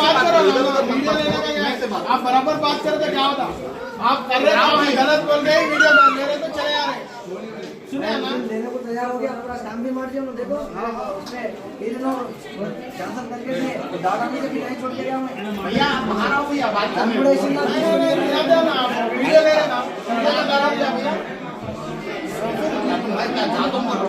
बात करो आप बराबर बात करते क्या होता आप कर रहे हो गलत बोल रहे वीडियो में मेरे तो चले आ रहे लेने को तैयार हो गया पूरा काम भी मार दिया देखो। हाँ, हाँ। करके दादा छोड़ मैं। भैया भैया बात कर नहीं नहीं ना। वीडियो तो ले रहा हूँ? भैया मरो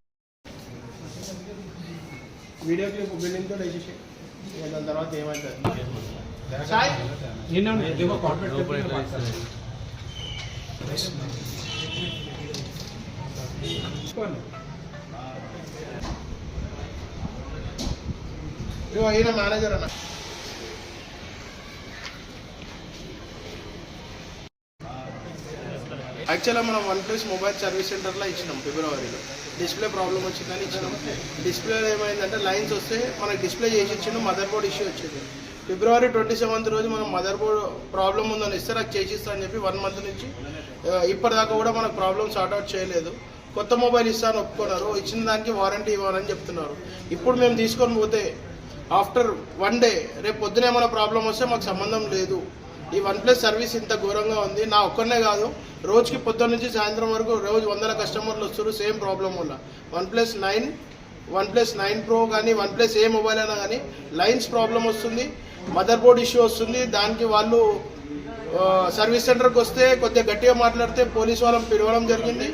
వీడియో క్లిప్ బిల్డింగ్తో డెసిషన్ ఇక దాని తర్వాత ఏమవుతుంది సాయి? నిన్న కార్పొరేట్ ఈయన మేనేజర్ అన్న. యాక్చువల్గా మనం వన్ ప్లస్ మొబైల్ సర్వీస్ సెంటర్లో ఇచ్చినాం ఫిబ్రవరిలో. డిస్ప్లే ప్రాబ్లం వచ్చిందని ఇచ్చినాం. డిస్ప్లే ఏమైందంటే లైన్స్ వస్తే మనకి డిస్ప్లే చేసి ఇచ్చిండు మదర్ బోర్డ్ ఇష్యూ వచ్చింది. ఫిబ్రవరి ట్వంటీ సెవెంత్ రోజు మనం మదర్ బోర్డ్ ప్రాబ్లం ఉందని ఇస్తే నాకు చేసిస్తా అని చెప్పి వన్ మంత్ నుంచి ఇప్పటిదాకా కూడా మనకు ప్రాబ్లం సార్ట్అవుట్ చేయలేదు. కొత్త మొబైల్ ఇస్తాను ఒప్పుకున్నారు. ఇచ్చిన దానికి వారంటీ ఇవ్వాలని చెప్తున్నారు. ఇప్పుడు మేము తీసుకొని పోతే ఆఫ్టర్ వన్ డే రేపు పొద్దున ఏమైనా ప్రాబ్లం వస్తే మాకు సంబంధం లేదు. ఈ వన్ ప్లస్ సర్వీస్ ఇంత ఘోరంగా ఉంది. నా ఒక్కనే కాదు రోజుకి పొద్దున్న నుంచి సాయంత్రం వరకు రోజు వందల కస్టమర్లు వస్తారు సేమ్ ప్రాబ్లం వల్ల. One plus nine one plus nine pro కానీ వన్ ప్లస్ ఏ మొబైల్ అయినా కానీ లైన్స్ ప్రాబ్లం వస్తుంది మదర్ బోర్డ్ ఇష్యూ వస్తుంది దానికి వాళ్ళు సర్వీస్ సెంటర్కి వస్తే కొద్దిగా గట్టిగా మాట్లాడితే పోలీస్ వాళ్ళని పిలవడం జరిగింది.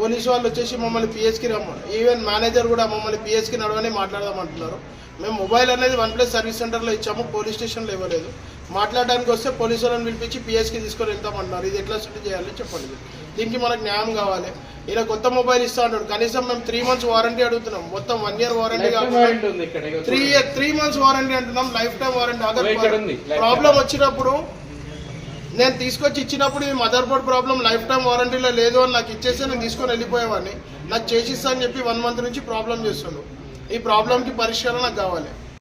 పోలీస్ వాళ్ళు వచ్చేసి మమ్మల్ని పిఎస్కి రమ్మ ఈవెన్ మేనేజర్ కూడా మమ్మల్ని పిఎస్కి నడవని మాట్లాడదామంటున్నారు. మేము మొబైల్ అనేది వన్ ప్లస్ సర్వీస్ సెంటర్లో ఇచ్చాము పోలీస్ స్టేషన్లో ఇవ్వలేదు. మాట్లాడడానికి వస్తే పోలీస్ వాళ్ళని పిలిపించి పిఎస్కి తీసుకొని వెళ్తామంటున్నారు ఇది ఎట్లా సెటిల్ చేయాలి చెప్పండి. దీనికి మనకు న్యాయం కావాలి. ఇలా కొత్త మొబైల్ ఇస్తా అంటాడు కనీసం మేము త్రీ మంత్స్ వారంటీ అడుగుతున్నాం. మొత్తం వన్ ఇయర్ వారంటీ కాకుండా three year three months warranty అంటున్నాం. Lifetime warranty. ప్రాబ్లం వచ్చినప్పుడు నేను తీసుకొచ్చి ఇచ్చినప్పుడు ఈ motherboard problem lifetime వారంటీలో లేదు అని నాకు ఇచ్చేస్తే నేను తీసుకొని వెళ్ళిపోయేవాడిని. నాకు చేసిస్తా అని చెప్పి వన్ మంత్ నుంచి ప్రాబ్లం చేస్తుండు. ఈ ప్రాబ్లంకి పరిష్కారం నాకు కావాలి.